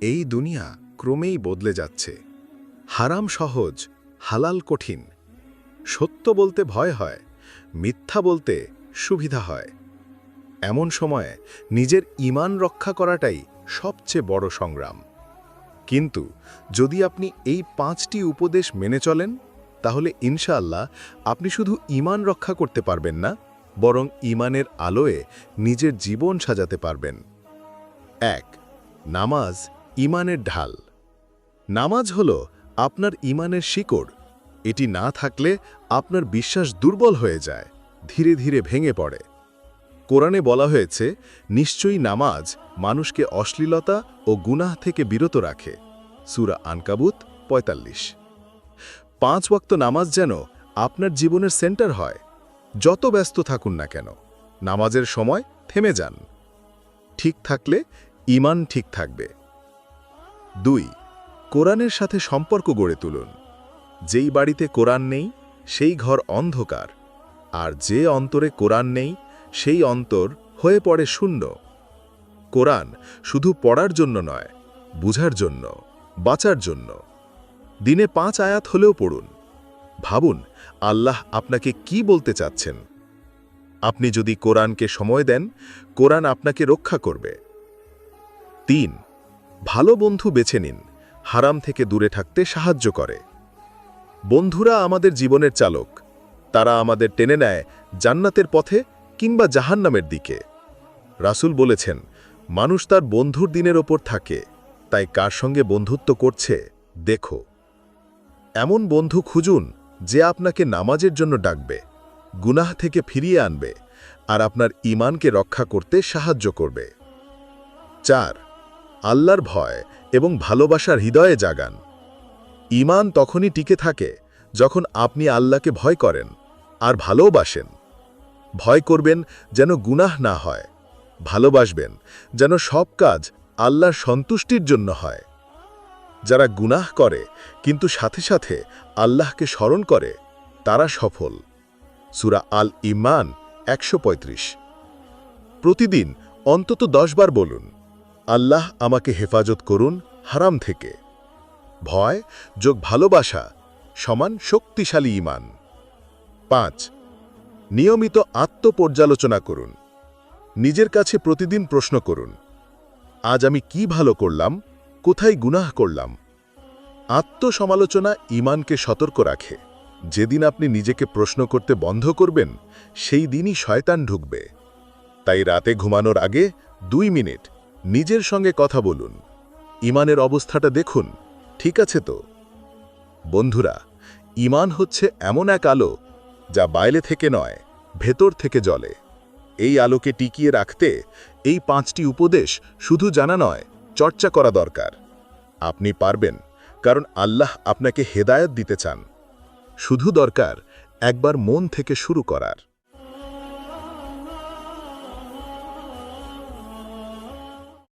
এই দুনিয়া ক্রমেই বদলে যাচ্ছে। হারাম সহজ, হালাল কঠিন। সত্য বলতে ভয় হয়, মিথ্যা বলতে সুবিধা হয়। এমন সময়ে নিজের ঈমান রক্ষা করাটাই সবচেয়ে বড় সংগ্রাম। কিন্তু যদি আপনি এই পাঁচটি উপদেশ মেনে চলেন, তাহলে ইনশাআল্লাহ আপনি শুধু ঈমান রক্ষা করতে পারবেন না, বরং ঈমানের আলোয় নিজের জীবন সাজাতে পারবেন। এক, নামাজ ঈমানের ঢাল। নামাজ হল আপনার ঈমানের শিকড়। এটি না থাকলে আপনার বিশ্বাস দুর্বল হয়ে যায়, ধীরে ধীরে ভেঙে পড়ে। কোরআনে বলা হয়েছে, নিশ্চয়ই নামাজ মানুষকে অশ্লীলতা ও গুনাহ থেকে বিরত রাখে। সুরা আনকাবুত ৪৫ পাঁচ ওয়াক্ত নামাজ যেন আপনার জীবনের সেন্টার হয়, যত ব্যস্ত থাকুন না কেন, নামাজের সময় থেমে যান। ঠিক থাকলে ইমান ঠিক থাকবে। দুই, কোরআনের সাথে সম্পর্ক গড়ে তুলুন। যেই বাড়িতে কোরআন নেই, সেই ঘর অন্ধকার। আর যে অন্তরে কোরআন নেই, সেই অন্তর হয়ে পড়ে শূন্য। কোরআন শুধু পড়ার জন্য নয়, বুঝার জন্য, বাঁচার জন্য। দিনে পাঁচ আয়াত হলেও পড়ুন। ভাবুন, আল্লাহ আপনাকে কি বলতে চাচ্ছেন? আপনি যদি কোরআনকে সময় দেন, কোরআন আপনাকে রক্ষা করবে। তিন ভালো বন্ধু বেছে নিন। হারাম থেকে দূরে থাকতে সাহায্য করে। বন্ধুরা আমাদের জীবনের চালক। তারা আমাদের টেনে নেয় জান্নাতের পথে কিংবা জাহান্নামের দিকে। রাসূল বলেছেন, মানুষ তার বন্ধুর দিনের ওপর থাকে, তাই কার সঙ্গে বন্ধুত্ব করছে, দেখো। এমন বন্ধু খুঁজুন যে আপনাকে নামাজের জন্য ডাকবে, গুনাহ থেকে ফিরিয়ে আনবে, আর আপনার ঈমানকে রক্ষা করতে সাহায্য করবে। চার আল্লাহর ভয় এবং ভালোবাসার হৃদয়ে জাগান। ঈমান তখনই টিকে থাকে যখন আপনি আল্লাহকে ভয় করেন আর ভালোবাসেন। ভয় করবেন যেন গুনাহ না হয়, ভালোবাসবেন যেন সব কাজ আল্লাহর সন্তুষ্টির জন্য হয়। যারা গুনাহ করে কিন্তু সাথে সাথে আল্লাহকে স্মরণ করে, তারা সফল। সুরা আল ইমান একশো পঁয়ত্রিশ। প্রতিদিন অন্তত দশবার বলুন আল্লাহ আমাকে হেফাজত করুন হারাম থেকে। ভয়, যোগ ভালোবাসা সমান শক্তিশালী ইমান পাঁচ, নিয়মিত আত্মপর্যালোচনা করুন। নিজের কাছে প্রতিদিন প্রশ্ন করুন, আজ আমি কি ভালো করলাম? কোথায় গুনাহ করলাম? আত্মসমালোচনা ইমানকে সতর্ক রাখে। যেদিন আপনি নিজেকে প্রশ্ন করতে বন্ধ করবেন, সেই দিনই শয়তান ঢুকবে। তাই রাতে ঘুমানোর আগে দুই মিনিট নিজের সঙ্গে কথা বলুন। ইমানের অবস্থাটা দেখুন। ঠিক আছে তো? বন্ধুরা, ইমান হচ্ছে এমন এক আলো যা বাইরে থেকে নয়, ভেতর থেকে জ্বলে। এই আলোকে টিকিয়ে রাখতে এই পাঁচটি উপদেশ শুধু জানা নয়, চর্চা করা দরকার। আপনি পারবেন, কারণ আল্লাহ আপনাকে হেদায়ত দিতে চান। শুধু দরকার একবার মন থেকে শুরু করার।